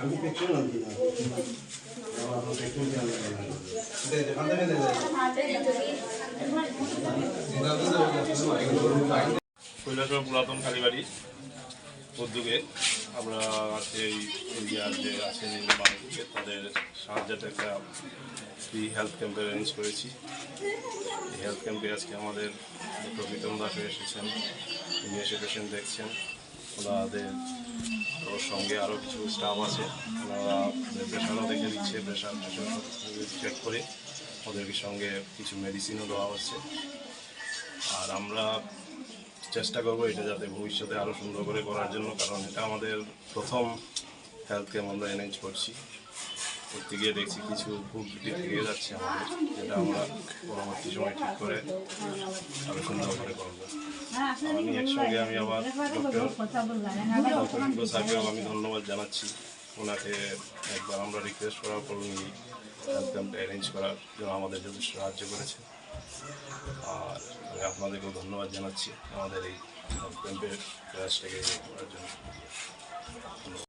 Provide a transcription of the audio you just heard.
আমি পেছনে কৈলাসর পুরাতন কালীবাড়ি উদ্যোগে আমরা এই ইন্ডিয়ার যে আছেন মানুষকে তাদের সাহায্যে একটা ফ্রি হেলথ ক্যাম্পের অ্যারেঞ্জ করেছি। এই হেলথ ক্যাম্পে আজকে আমাদের প্রকৃত দাসে এসেছেন, তিনি এসে পেশেন্ট দেখছেন। ওনাদের ওর সঙ্গে আরও কিছু স্টাফ আছে। ওনারা প্রেশারও দেখে দিচ্ছে প্রেশার চেক করে ওদেরকে সঙ্গে কিছু মেডিসিনও দেওয়া হচ্ছে। আর আমরা চেষ্টা করব এটা যাতে ভবিষ্যতে আরও সুন্দর করে করার জন্য, কারণ এটা আমাদের প্রথম হেলথ ক্যাম্প আমরা অ্যারেঞ্জ করছি। করতে গিয়ে দেখছি কিছু ভুল ত্রুটি যাচ্ছে আমাদের, যেটা আমরা পরবর্তী সময় ঠিক করে আরও সুন্দর করে করব। আমি একসঙ্গে আমি আবার ডক্টর স্যারকেও আমি ধন্যবাদ জানাচ্ছি। ওনাকে একবার আমরা রিকোয়েস্ট করার পর উনি হেলথ অ্যারেঞ্জ করার জন্য আমাদের যথেষ্ট সাহায্য করেছে আর আপনাদেরকেও ধন্যবাদ জানাচ্ছি। আমাদের এই ক্যাম্পের প্রয়াসটাকে করার জন্য।